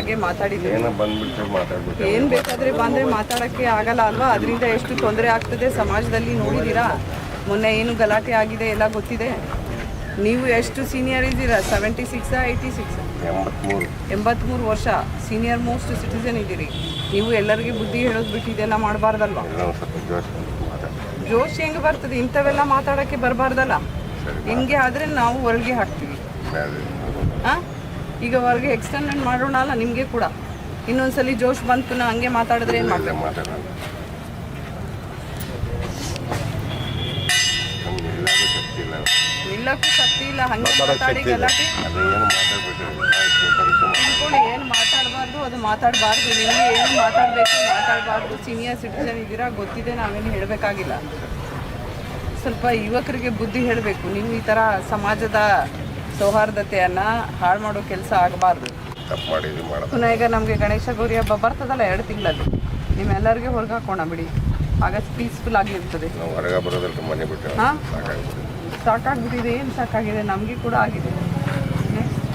ಹಾಗೆ ಮಾತಾಡಿದ್ರು ಏನೋ ಬಂದ್ಬಿಟ್ಟು ಮಾತಾಡ್ಬಿಟ್ಟು ಏನ್ ಬೇಕಾದ್ರೆ ಬಂದ್ರೆ ಮಾತಾಡಕ್ಕೆ ಆಗಲ್ಲ ಅಲ್ವಾ? ಅದರಿಂದ ಎಷ್ಟು ತೊಂದರೆ ಆಗ್ತದೆ ಸಮಾಜದಲ್ಲಿ ನೋಡಿದೀರಾ ಮೊನ್ನೆ ಏನು ಗಲಾಟೆ ಆಗಿದೆ ಎಲ್ಲ ಗೊತ್ತಿದೆ? ನೀವು ಎಷ್ಟು ಸೀನಿಯರ್ ಇದ್ದೀರಾ? ಸೆವೆಂಟಿ ಸಿಕ್ಸ್ ಏಯ್ಟಿ ಸಿಕ್ಸ್ ಎಂಬತ್ಮೂರು. ಎಂಬತ್ಮೂರು ವರ್ಷ ಸೀನಿಯರ್ ಮೋಸ್ಟ್ ಸಿಟಿಸನ್ ಇದ್ದೀರಿ. ನೀವು ಎಲ್ಲರಿಗೂ ಬುದ್ಧಿ ಹೇಳೋದು ಬಿಟ್ಟು ಇದೆಲ್ಲ ಮಾಡಬಾರ್ದಲ್ವಾ? ಜೋಶ್ ಹೆಂಗೆ ಬರ್ತದೆ? ಇಂಥವೆಲ್ಲ ಮಾತಾಡೋಕ್ಕೆ ಬರಬಾರ್ದಲ್ಲ? ಹಿಂಗೆ ಆದರೆ ನಾವು ಹೊರಗೆ ಹಾಕ್ತೀವಿ. ಹಾಂ ಈಗ ಹೊರಗೆ ಎಕ್ಸ್ಟೆಂಡ್ ಮಾಡೋಣ ಅಲ್ಲ ನಿಮಗೆ ಕೂಡ. ಇನ್ನೊಂದ್ಸಲಿ ಜೋಶ್ ಬಂತು ನಾ ಹಂಗೆ ಮಾತಾಡಿದ್ರೆ ಏನು ಮಾಡ್ಬೇಕು ಮಾತಾಡೋಣ ನಿಲ್ಲಕ್ಕೂ ಶಕ್ತಿ ಇಲ್ಲ. ಹಂಗೆ ಮಾತಾಡಿ ಗಲಾಟೆ. ಏನು ಮಾತಾಡಬಾರ್ದು ಅದು ಮಾತಾಡಬಾರ್ದು. ನಿಮಗೆ ಏನು ಮಾತಾಡಬೇಕು ಮಾತಾಡಬಾರ್ದು. ಸೀನಿಯರ್ ಸಿಟಿಸನ್ ಇದ್ದೀರಾ ಗೊತ್ತಿದೆ ನಾವೇನು ಹೇಳಬೇಕಾಗಿಲ್ಲ. ಸ್ವಲ್ಪ ಯುವಕರಿಗೆ ಬುದ್ಧಿ ಹೇಳಬೇಕು. ನೀವು ಈ ಥರ ಸಮಾಜದ ಸೌಹಾರ್ದತೆಯನ್ನು ಹಾಳು ಮಾಡೋ ಕೆಲಸ ಆಗಬಾರ್ದು. ತಪ್ಪು ಮಾಡಿದ್ವಿ ಮಾಡೋದು ಪುನಃ ಈಗ ನಮಗೆ ಗಣೇಶ ಗೌರಿ ಹಬ್ಬ ಬರ್ತದಲ್ಲ ಎರಡು ತಿಂಗಳಲ್ಲಿ ನಿಮ್ಮೆಲ್ಲರಿಗೆ ಹೊರಗೆ ಹಾಕೋಣ ಬಿಡಿ. ಆಗ ಪೀಸ್ಫುಲ್ ಆಗಿರ್ತದೆ. ಇರ್ತದೆ ಹೊರಗೆ ಬರೋದಲ್ಲ ಮನೆ ಬಿಟ್ಟು ಹಾಂ? ಸಾಕಾಗ್ಬಿಟ್ಟು ಸಾಕಾಗ್ಬಿಟ್ಟಿದೆ ಏನು ಸಾಕಾಗಿದೆ? ನಮಗೆ ಕೂಡ ಆಗಿದೆ. ನೆಕ್ಸ್ಟ್